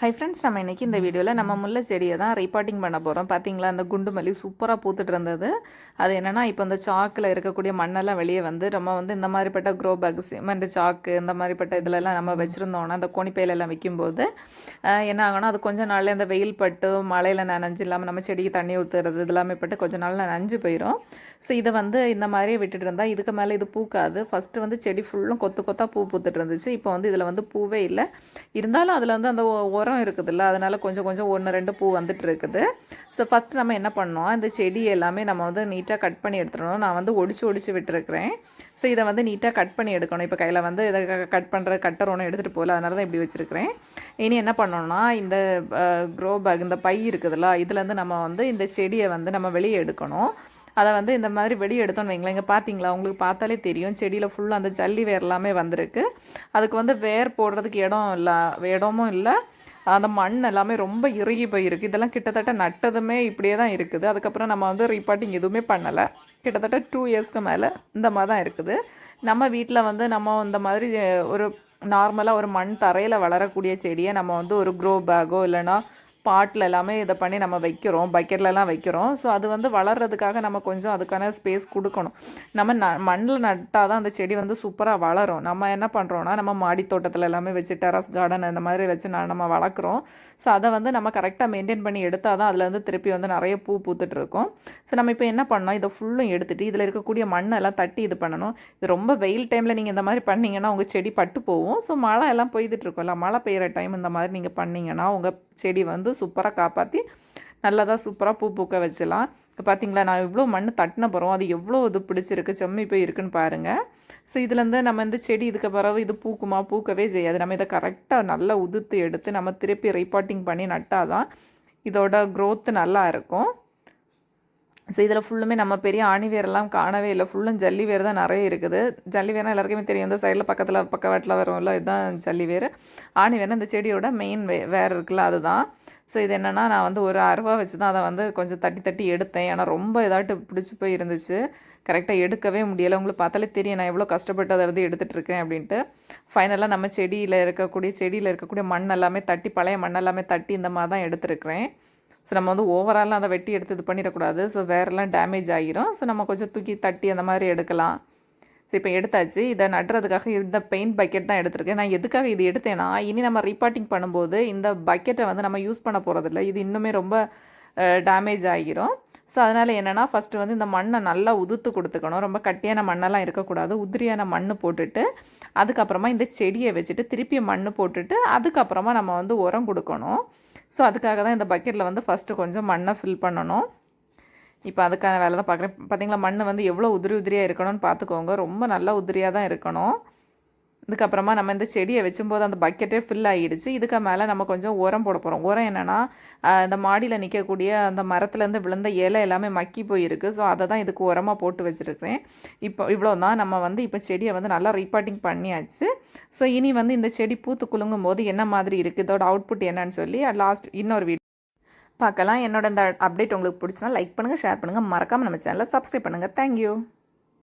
Hi friends நம்ம இன்றைக்கி இந்த வீடியோவில் நம்ம முல்லை செடியை தான் ரீபாட்டிங் பண்ண போகிறோம் பார்த்தீங்களா அந்த குண்டு மல்லி சூப்பராக பூத்துட்டு இருந்தது. அது என்னென்னா இப்போ இந்த சாக்கில் இருக்கக்கூடிய மண்ணெல்லாம் வெளியே வந்து நம்ம வந்து இந்த மாதிரிப்பட்ட க்ரோ பேக் சிமெண்ட் சாக்கு இந்த மாதிரிப்பட்ட இதிலெல்லாம் நம்ம வச்சுருந்தோன்னா அந்த கோணிப்பையிலெல்லாம் வைக்கும்போது என்ன ஆகும்னா அது கொஞ்சம் நாளில் இந்த வெயில் பட்டு மழையில் நனைஞ்சு இல்லாமல் நம்ம செடிக்கு தண்ணி ஊற்றுறது இது எல்லாமே பட்டு கொஞ்சம் நாள் நனைஞ்சு போயிடும் ஸோ இதை வந்து இந்த மாதிரியே விட்டுட்டு இருந்தால் இதுக்கு மேலே இது பூக்காது. ஃபஸ்ட்டு வந்து செடி ஃபுல்லும் கொத்து கொத்தாக பூ பூத்துட்டு இருந்துச்சு. இப்போ வந்து இதில் வந்து பூவே இல்லை. இருந்தாலும் அதில் வந்து அந்த உரம் மரம் இருக்குதுல்ல அதனால் கொஞ்சம் கொஞ்சம் ஒன்று ரெண்டு பூ வந்துட்டு இருக்குது. ஸோ ஃபஸ்ட்டு நம்ம என்ன பண்ணோம்? இந்த செடி எல்லாமே நம்ம வந்து நீட்டாக கட் பண்ணி எடுத்துடணும். நான் வந்து ஒடிச்சு ஒடிச்சு விட்டுருக்கிறேன். ஸோ இதை வந்து நீட்டாக கட் பண்ணி எடுக்கணும். இப்போ கையில் வந்து இதை கட் பண்ணுற கட்டர் ஒன்று எடுத்துகிட்டு போகல அதனால தான் இப்படி வச்சுருக்கிறேன். இனி என்ன பண்ணோம்னா இந்த க்ரோ பேக் இந்த பை இருக்குதுல்ல இதுலேருந்து நம்ம வந்து இந்த செடியை வந்து நம்ம வெளியே எடுக்கணும். அதை வந்து இந்த மாதிரி வெளியே எடுத்தோம்னு வைங்களேன். இங்கே பார்த்தீங்களா உங்களுக்கு பார்த்தாலே தெரியும். செடியில் ஃபுல்லாக அந்த ஜல்லி வேர் எல்லாமே வந்திருக்கு. அதுக்கு வந்து வேர் போடுறதுக்கு இடம் இல்லை இடமும் இல்லை. அந்த மண் எல்லாமே ரொம்ப இறுகி போயிருக்கு. இதெல்லாம் கிட்டத்தட்ட நட்டதுமே இப்படியே தான் இருக்குது. அதுக்கப்புறம் நம்ம வந்து ரீபாட்டிங் எதுவுமே பண்ணலை. கிட்டத்தட்ட டூ இயர்ஸ்க்கு மேலே இந்த மாதிரி தான் இருக்குது. நம்ம வீட்டில் வந்து நம்ம இந்த மாதிரி ஒரு நார்மலாக ஒரு மண் தரையில் வளரக்கூடிய செடியை நம்ம வந்து ஒரு க்ரோ பேக்கோ இல்லைன்னா பாட்டில் எல்லாமே இதை பண்ணி நம்ம வைக்கிறோம் பக்கெட்லலாம் வைக்கிறோம். ஸோ அது வந்து வளர்கிறதுக்காக நம்ம கொஞ்சம் அதுக்கான ஸ்பேஸ் கொடுக்கணும். நம்ம ந மண்ணில் நட்டால் தான் அந்த செடி வந்து சூப்பராக வளரும். நம்ம என்ன பண்ணுறோன்னா நம்ம மாடி தோட்டத்தில் எல்லாமே வச்சு டெரஸ் கார்டன் இந்த மாதிரி வச்சு நான் நம்ம வளர்க்குறோம். ஸோ அதை வந்து நம்ம கரெக்டாக மெயின்டைன் பண்ணி எடுத்தால் தான் அதில் வந்து திருப்பி வந்து நிறைய பூ பூத்துட்டு ஸோ நம்ம இப்போ என்ன பண்ணோம் இதை ஃபுல்லும் எடுத்துகிட்டு இதில் இருக்கக்கூடிய மண்ணெல்லாம் தட்டி இது பண்ணணும். இது ரொம்ப வெயில் டைமில் நீங்கள் இந்த மாதிரி பண்ணிங்கன்னா உங்கள் செடி பட்டு போகும். ஸோ மழை எல்லாம் பெய்துட்டு இருக்கும்ல மழை பெய்கிற டைம் இந்த மாதிரி நீங்கள் பண்ணிங்கன்னா உங்கள் செடி வந்து சூப்பராக காப்பாற்றி நல்லதாக சூப்பராக பூ பூக்க வச்சலாம் இப்போ பார்த்தீங்களா நான் இவ்வளோ மண் தட்டின போகிறோம் அது எவ்வளோ இது பிடிச்சிருக்கு செம்மி போய் இருக்குன்னு பாருங்கள் ஸோ இதுலேருந்து நம்ம இந்த செடி இதுக்கு பிறகு இது பூக்குமா? பூக்கவே செய்யாது. நம்ம இதை கரெக்டாக நல்லா உதுத்து எடுத்து நம்ம திருப்பி ரீபாட்டிங் பண்ணி நட்டால் தான் இதோட க்ரோத்து நல்லா இருக்கும். ஸோ இதில் ஃபுல்லுமே நம்ம பெரிய ஆணி வேரெல்லாம் காணவே இல்லை. ஃபுல்லும் ஜல்லி வேர் தான் நிறைய இருக்குது. ஜல்லி வேர்னா எல்லாருக்குமே தெரியும். இந்த சைடில் பக்கத்தில் பக்கவாட்டில் வரும்ல இதுதான் ஜல்லி வேர். ஆணி வேர்னா இந்த செடியோட மெயின் வே வேர் இருக்குல்ல அதுதான். ஸோ இது என்னென்னா நான் வந்து ஒரு அருவா வச்சு தான் அதை வந்து கொஞ்சம் தட்டி தட்டி எடுத்தேன். ஏன்னா ரொம்ப இதாட்டு பிடிச்சி போய் இருந்துச்சு கரெக்டாக எடுக்கவே முடியலை. உங்களுக்கு பார்த்தாலே தெரியும். நான் எவ்வளோ கஷ்டப்பட்டு அதை வந்து எடுத்துகிட்டு இருக்கேன் அப்படின்ட்டு. ஃபைனலாக நம்ம செடியில் இருக்கக்கூடிய செடியில் இருக்கக்கூடிய மண் எல்லாமே தட்டி பழைய மண் எல்லாமே தட்டி இந்த மாதிரி தான் எடுத்துருக்கிறேன். ஸோ நம்ம வந்து ஓவராலாக அதை வெட்டி எடுத்து இது பண்ணிடக்கூடாது. ஸோ வேறெல்லாம் டேமேஜ் ஆகிரும். ஸோ நம்ம கொஞ்சம் தூக்கி தட்டி அந்த மாதிரி எடுக்கலாம். ஸோ இப்போ எடுத்தாச்சு. இதை நடுறதுக்காக இந்த பெயிண்ட் பக்கெட் தான் எடுத்திருக்கேன். நான் எதுக்காக இது எடுத்தேன்னா இனி நம்ம ரீபாட்டிங் பண்ணும்போது இந்த பக்கெட்டை வந்து நம்ம யூஸ் பண்ண போகிறதில்ல இது இன்னுமே ரொம்ப டேமேஜ் ஆகிரும். ஸோ அதனால் என்னென்னா ஃபஸ்ட்டு வந்து இந்த மண்ணை நல்லா உதுத்து கொடுத்துக்கணும். ரொம்ப கட்டியான மண்ணெல்லாம் இருக்கக்கூடாது. உதிரியான மண் போட்டுட்டு அதுக்கப்புறமா இந்த செடியை வச்சுட்டு திருப்பி மண் போட்டுட்டு அதுக்கப்புறமா நம்ம வந்து உரம் கொடுக்கணும். ஸோ அதுக்காக தான் இந்த பக்கெட்டில் வந்து ஃபஸ்ட்டு கொஞ்சம் மண்ணை ஃபில் பண்ணணும். இப்போ அதுக்கான வேலை தான் பார்க்குறேன். பார்த்தீங்களா மண் வந்து எவ்வளோ உதிரி உதிரியாக இருக்கணும்னு பார்த்துக்கோங்க. ரொம்ப நல்லா உதிரியாக தான் இருக்கணும். இதுக்கப்புறமா நம்ம இந்த செடியை வச்சும்போது அந்த பக்கெட்டே ஃபில் ஆகிடுச்சு இதுக்கு மேலே நம்ம கொஞ்சம் உரம் போட போகிறோம் உரம் என்னென்னா இந்த மாடியில் நிற்கக்கூடிய அந்த மரத்துலேருந்து விழுந்த இலை எல்லாமே மக்கி போயிருக்கு. ஸோ அதை தான் இதுக்கு உரமாக போட்டு வச்சுருக்கிறேன். இப்போ இவ்வளோ தான் நம்ம வந்து இப்போ செடியை வந்து நல்லா ரீபாட்டிங் பண்ணியாச்சு. ஸோ இனி வந்து இந்த செடி பூத்து குலுங்கும் போது என்ன மாதிரி இருக்குது இதோட அவுட்புட் என்னன்னு சொல்லி லாஸ்ட் இன்னொரு வீடியோ பார்க்கலாம். என்னோட இந்த அப்டேட் உங்களுக்கு பிடிச்சினா லைக் பண்ணுங்கள் ஷேர் பண்ணுங்கள் மறக்காமல் நம்ம சேனலை சப்ஸ்கிரைப் பண்ணுங்கள் தேங்க்யூ